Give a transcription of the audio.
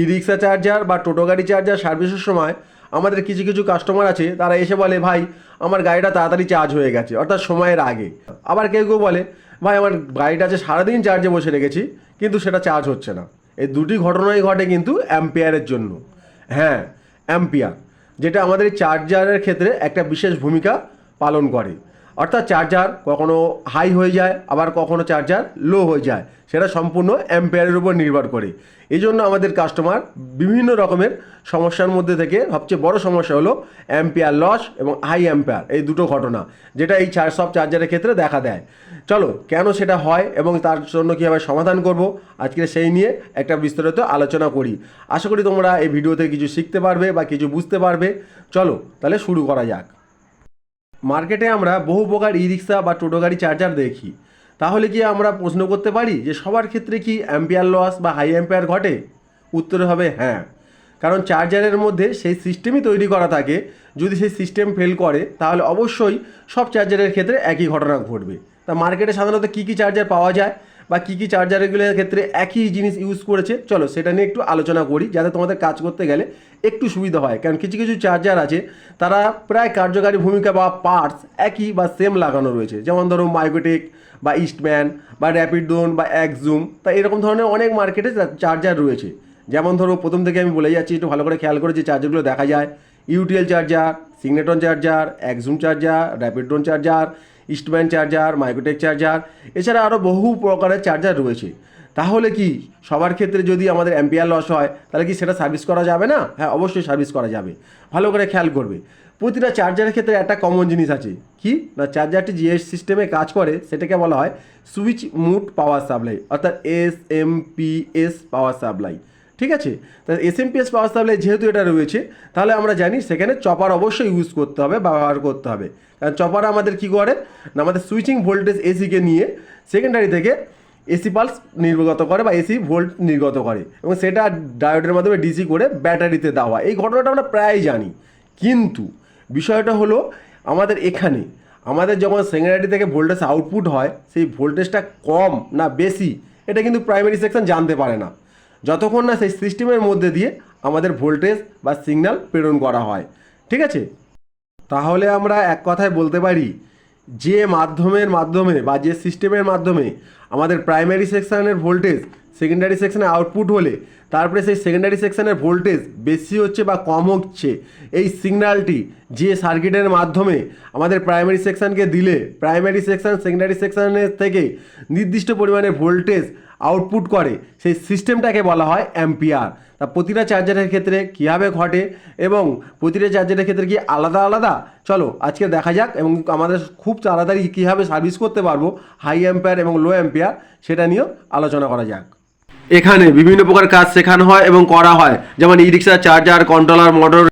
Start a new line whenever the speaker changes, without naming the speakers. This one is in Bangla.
ই রিক্সা চার্জার বা টোটো গাড়ি চার্জার সার্ভিসের সময় আমাদের কিছু কিছু কাস্টমার আছে, তারা এসে বলে, ভাই, আমার গাড়িটা তাড়াতাড়ি চার্জ হয়ে গেছে। অর্থাৎ সময়ের আগে। আবার কেউ কেউ বলে, ভাই, আমার গাড়িটা আছে সারাদিন চার্জে বসে রেখেছি, কিন্তু সেটা চার্জ হচ্ছে না। এই দুটি ঘটনাই ঘটে কিন্তু অ্যাম্পিয়ারের জন্য। হ্যাঁ অ্যাম্পিয়ার যেটা আমাদের চার্জারের ক্ষেত্রে একটা বিশেষ ভূমিকা পালন করে। অর্থাৎ চার্জার কখনো হাই হয়ে যায়, আবার কখনো চার্জার লো হয়ে যায়। সেটা সম্পূর্ণ অ্যাম্পেয়ারের উপর নির্ভর করে। এই জন্য আমাদের কাস্টমার বিভিন্ন রকমের সমস্যার মধ্যে থেকে সবচেয়ে বড় সমস্যা হলো অ্যাম্পিয়ার লস এবং হাই অ্যাম্পেয়ার এই দুটো ঘটনা, যেটা এই সব চার্জারের ক্ষেত্রে দেখা দেয়। চলো, কেন সেটা হয় এবং তার জন্য কীভাবে সমাধান করব, আজকে সেই নিয়ে একটা বিস্তারিত আলোচনা করি। আশা করি তোমরা এই ভিডিওতে কিছু শিখতে পারবে বা কিছু বুঝতে পারবে। চলো, তাহলে শুরু করা যাক। মার্কেটে আমরা বহু প্রকার ই রিক্সা বা টোটো গাড়ি চার্জার দেখি। তাহলে কি আমরা প্রশ্ন করতে পারি যে সবার ক্ষেত্রে কি অ্যাম্পিয়ার লস বা হাই অ্যাম্পিয়ার ঘটে? উত্তর হবে হ্যাঁ। কারণ চার্জারের মধ্যে সেই সিস্টেমই তৈরি করা থাকে। যদি সেই সিস্টেম ফেল করে, তাহলে অবশ্যই সব চার্জারের ক্ষেত্রে একই ঘটনা ঘটবে। তা মার্কেটে সাধারণত কী কী চার্জার পাওয়া যায়? বা কী কী চার্জারগুলোর ক্ষেত্রে একই জিনিস ইউজ করেছে, চলো সেটা নিয়ে একটু আলোচনা করি, যাতে তোমাদের কাজ করতে গেলে একটু সুবিধা হয়। কারণ কিছু কিছু চার্জার আছে, তারা প্রায় কার্যকারী ভূমিকা বা পার্টস একই বা সেম লাগানো রয়েছে। যেমন ধরো মাইক্রোটেক বা ইস্টম্যান বা র্যাপিডোন বা একজুম তা এরকম ধরনের অনেক মার্কেটে চার্জার রয়েছে। যেমন ধরো প্রথম থেকে আমি বলে যাচ্ছি, একটু ভালো করে খেয়াল করে যে চার্জারগুলো দেখা যায়। ইউটিএল চার্জার সিগনেটন চার্জার একজুম charger র্যাপিডোন charger Eastman charger Microtek charger এছাড়া আরও বহু প্রকারের চার্জার রয়েছে। তাহলে কি সবার ক্ষেত্রে যদি আমাদের অ্যাম্পিয়ার লস হয়, তাহলে কি সেটা সার্ভিস করা যাবে না? হ্যাঁ অবশ্যই সার্ভিস করা যাবে। ভালো করে খেয়াল করবে। প্রতিটা চার্জারের ক্ষেত্রে একটা কমন জিনিস আছে। কি? না চার্জারটি যে সিস্টেমে কাজ করে, সেটাকে বলা হয় সুইচ মুড পাওয়ার সাপ্লাই অর্থাৎ S M P S power supply ঠিক আছে? তা S M P S power supply যেহেতু এটা রয়েছে, তাহলে আমরা জানি সেখানে চপার অবশ্যই ইউজ করতে হবে, ব্যবহার করতে হবে। কারণ চপার আমাদের কী করে? না, আমাদের সুইচিং ভোল্টেজ এসিকে নিয়ে সেকেন্ডারি থেকে এসি পালস নির্গত করে বা এসি ভোল্ট নির্গত করে এবং সেটা ডায়োডের মাধ্যমে ডিসি করে ব্যাটারিতে দেওয়া। এই ঘটনাটা আমরা প্রায়ই জানি। কিন্তু বিষয়টা হলো আমাদের এখানে, আমাদের যখন সেকেন্ডারি থেকে ভোল্টেজ আউটপুট হয়, সেই ভোল্টেজটা কম না বেশি, এটা কিন্তু প্রাইমারি সেকশন জানতে পারে না। যতক্ষণ না সেই সিস্টেমের মধ্যে দিয়ে আমাদের ভোল্টেজ বা সিগন্যাল প্রেরণ করা হয়। ঠিক আছে? তাহলে আমরা এক কথায় বলতে পারি, যে মাধ্যমের মাধ্যমে বা যে সিস্টেমের মাধ্যমে আমাদের প্রাইমারি সেকশানের ভোল্টেজ সেকেন্ডারি সেকশানে আউটপুট হলে, তারপরে সেই সেকেন্ডারি সেকশনের ভোল্টেজ বেশি হচ্ছে বা কম হচ্ছে, এই সিগন্যালটি যে সার্কিটের মাধ্যমে আমাদের প্রাইমারি সেকশনকে দিলে প্রাইমারি সেকশন সেকেন্ডারি সেকশনের থেকে নির্দিষ্ট পরিমাণে ভোল্টেজ আউটপুট করে, সেই সিস্টেমটাকে বলা হয় অ্যাম্পিয়ার তা প্রতিটা চার্জারের ক্ষেত্রে কীভাবে ঘটে এবং প্রতিটা চার্জারের ক্ষেত্রে কি আলাদা আলাদা? চলো আজকে দেখা যাক এবং আমাদের খুব তাড়াতাড়ি কীভাবে সার্ভিস করতে পারব হাই অ্যাম্পিয়ার এবং লো অ্যাম্পিয়ার সেটা নিয়েও আলোচনা করা যাক। এখানে বিভিন্ন প্রকার কাজ শেখানো হয় এবং করা হয়। যেমন e rickshaw charger controller motor